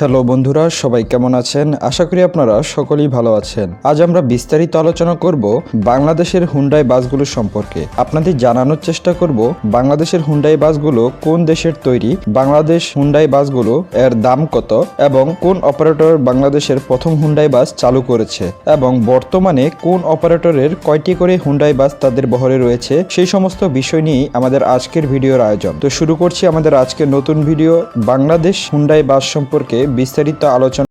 Hello বন্ধুরা, সবাই কেমন আছেন? আশা করি আপনারা সকলেই ভালো আছেন। আজ আমরা বিস্তারিত আলোচনা করব বাংলাদেশের হুন্ডাই বাসগুলো সম্পর্কে। আপনাদের জানানোর চেষ্টা করব বাংলাদেশের হুন্ডাই বাসগুলো কোন দেশের তৈরি, বাংলাদেশ হুন্ডাই বাসগুলো এর দাম কত, এবং কোন অপারেটর বাংলাদেশের প্রথম হুন্ডাই বাস চালু করেছে, এবং বর্তমানে কোন অপারেটরের কয়টি করে হুন্ডাই বাস তাদের বহরে রয়েছে, সেই সমস্ত বিষয় নিয়েই আমাদের আজকের ভিডিওর আয়োজন। তো শুরু করছি আমাদের আজকের নতুন ভিডিও, বাংলাদেশ হুন্ডাই বাস সম্পর্কে বিস্তারিত আলোচনা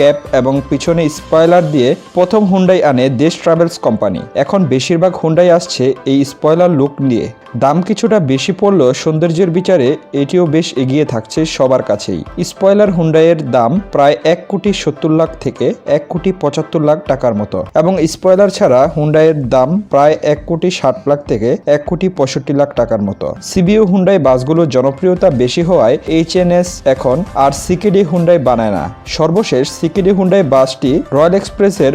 ক্যাপ এবং পিছনে স্পয়লার দিয়ে প্রথম হুন্ডাই আনে দেশ ট্রাভেলস কোম্পানি। এখন বেশিরভাগ হুন্ডাই আসছে এই স্পয়লার লুক নিয়ে। দাম কিছুটা বেশি পড়লেও সৌন্দর্যের বিচারে এটিও বেশ এগিয়ে থাকছে সবার কাছেই। স্পয়লার হুন্ডাইয়ের দাম প্রায় এক কোটি সত্তর লাখ থেকে এক কোটি পঁচাত্তর লাখ টাকার মতো এবং স্পয়লার ছাড়া হুন্ডাইয়ের দাম প্রায় এক কোটি ষাট লাখ থেকে এক কোটি পঁয়ষট্টি লাখ টাকার মতো। সিবিও হুন্ডাই বাসগুলোর জনপ্রিয়তা বেশি হওয়ায় এইচ এখন আর সিকেডি হুন্ডাই বানায় না। সর্বশেষ সিকেডি হুন্ডাই বাসটি রয়্যাল এক্সপ্রেসের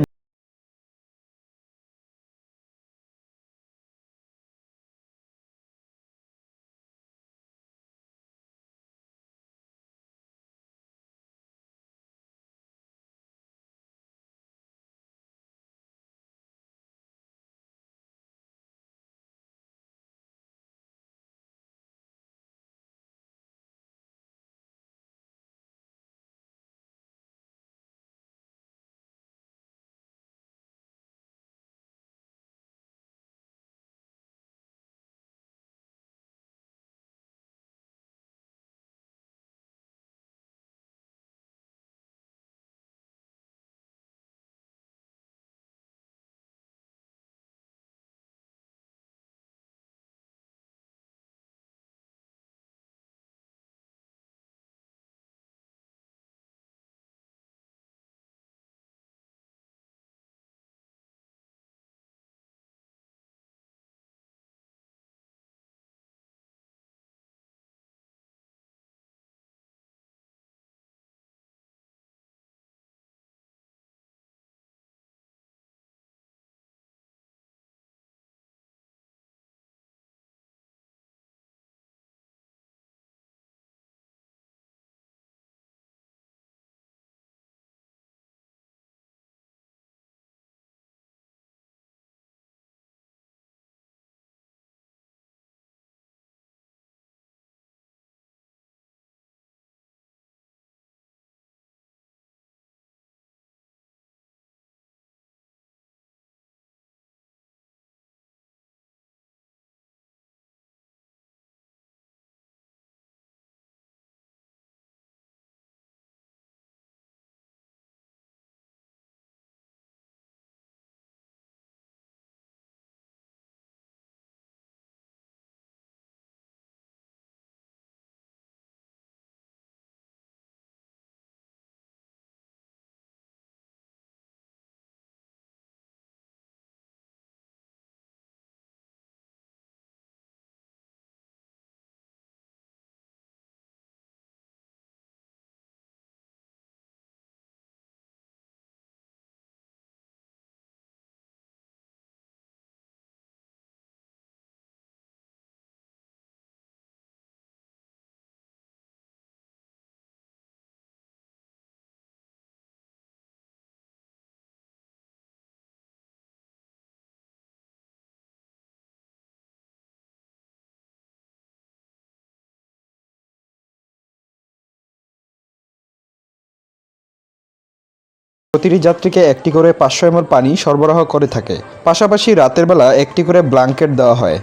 প্রতিটি যাত্রীকে একটি করে পাঁচশো এমএল পানি সরবরাহ করে থাকে। পাশাপাশি রাতের বেলা একটি করে ব্ল্যাঙ্কেট দেওয়া হয়।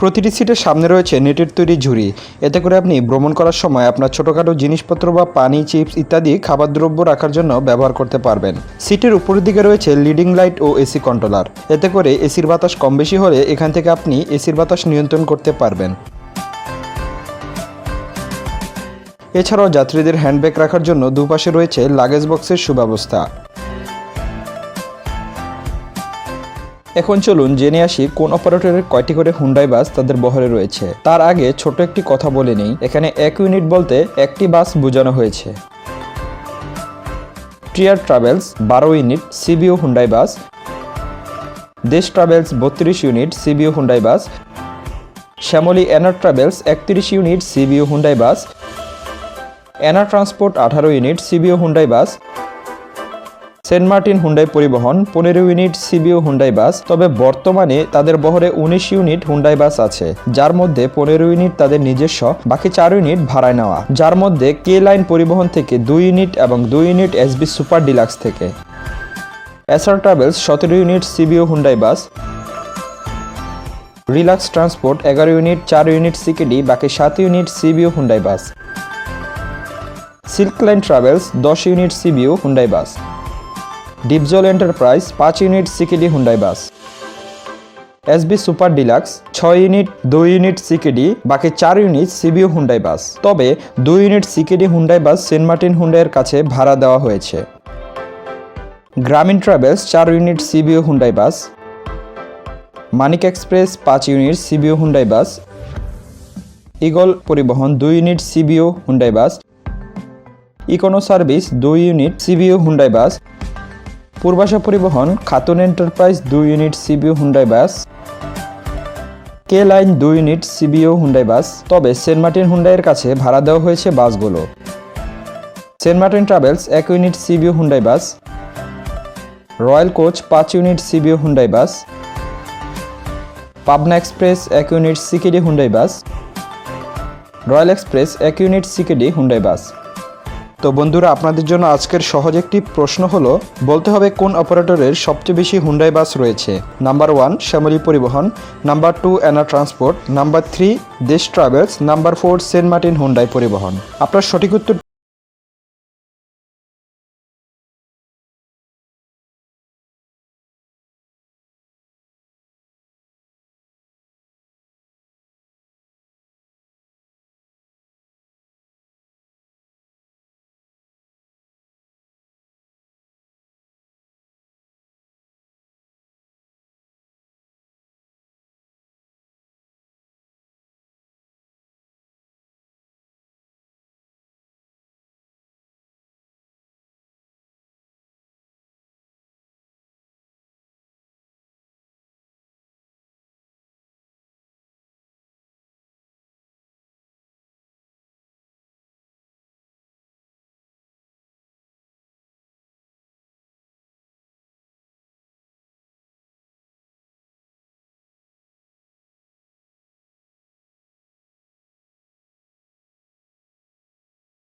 প্রতিটি সিটের সামনে রয়েছে নেটের তৈরি ঝুড়ি। এতে করে আপনি ভ্রমণ করার সময় আপনার ছোটোখাটো জিনিসপত্র বা পানি, চিপস ইত্যাদি খাবার দ্রব্য রাখার জন্য ব্যবহার করতে পারবেন। সিটের উপরের দিকে রয়েছে লিডিং লাইট ও এসি কন্ট্রোলার। এতে করে এসির বাতাস কম বেশি হলে এখান থেকে আপনি এসির বাতাস নিয়ন্ত্রণ করতে পারবেন। এছাড়াও যাত্রীদের হ্যান্ডব্যাগ রাখার জন্য দুপাশে রয়েছে লাগেজ বক্সের সুব্যবস্থা। এখন চলুন জেনে আসি কোন অপারেটরের কয়টি করে হুন্ডাই বাস তাদের বহরে রয়েছে। তার আগে ছোট একটি কথা বলে নেই, এখানে এক ইউনিট বলতে একটি বাস বোঝানো হয়েছে। ট্রিয়ার ট্রাভেলস বারো unit CBU Hyundai bus Desh travels বত্রিশ unit CBU Hyundai bus Shyamoli NR travels একত্রিশ unit CBU Hyundai bus Ena Transport আঠারো unit CBU Hyundai bus, Saint Martin Hyundai পরিবহন পনেরো ইউনিট সিবিও হুন্ডাই বাস, তবে বর্তমানে তাদের বহরে উনিশ ইউনিট হুন্ডাই বাস আছে, যার মধ্যে পনেরো ইউনিট তাদের নিজস্ব, বাকি চার ইউনিট ভাড়ায় নেওয়া। যার মধ্যে কে লাইন পরিবহন থেকে দুই ইউনিট এবং দুই ইউনিট এসবি সুপার ডিলাক্স থেকে। এসআর ট্রাভেলস সতেরো unit CBU Hyundai bus, Relax Transport এগারো ইউনিট, চার ইউনিট সিকেডি, বাকি সাত unit CBU Hyundai bus. Silk Line Travels দশ unit CBU Hyundai bus Dipjol Enterprise পাঁচ unit CKD Hyundai bus SB Super Deluxe ছয় unit, দুই unit CKD বাকি চার ইউনিট সিবিও হুন্ডাই বাস তবে দুই unit CKD Hyundai bus Saint Martin হুন্ডাইয়ের কাছে ভাড়া দেওয়া হয়েছে। গ্রামীণ ট্রাভেলস চার unit CBU Hyundai bus Manik Express পাঁচ unit CBU Hyundai bus Eagle পরিবহন দুই unit CBU Hyundai bus Econo Service, দুই unit CBU Hyundai bus. Purbasha পরিবহন, খাতুন এন্টারপ্রাইজ, দুই unit CBU Hyundai bus. K Line, দুই ইউনিট সিবিও হুন্ডাই বাস। তবে Saint Martin হুন্ডাইয়ের কাছে ভাড়া দেওয়া হয়েছে বাসগুলো। সেন্ট মার্টিন ট্রাভেলস, এক unit CBU Hyundai bus. Royal Coach, পাঁচ unit CBU Hyundai bus. Pabna Express, এক unit CKD Hyundai bus. Royal Express, এক ইউনিট সিকেডি হুন্ডাই বাস। তো বন্ধুরা, আপনাদের জন্য আজকের সহজ একটি প্রশ্ন হলো, বলতে হবে কোন অপারেটরের সবচেয়ে বেশি হুন্ডাই বাস রয়েছে? নাম্বার ওয়ান, শ্যামলি পরিবহন, number two Ena Transport, number three, Desh Travels, number four, Saint Martin Hyundai পরিবহন। আপনার সঠিক উত্তরটি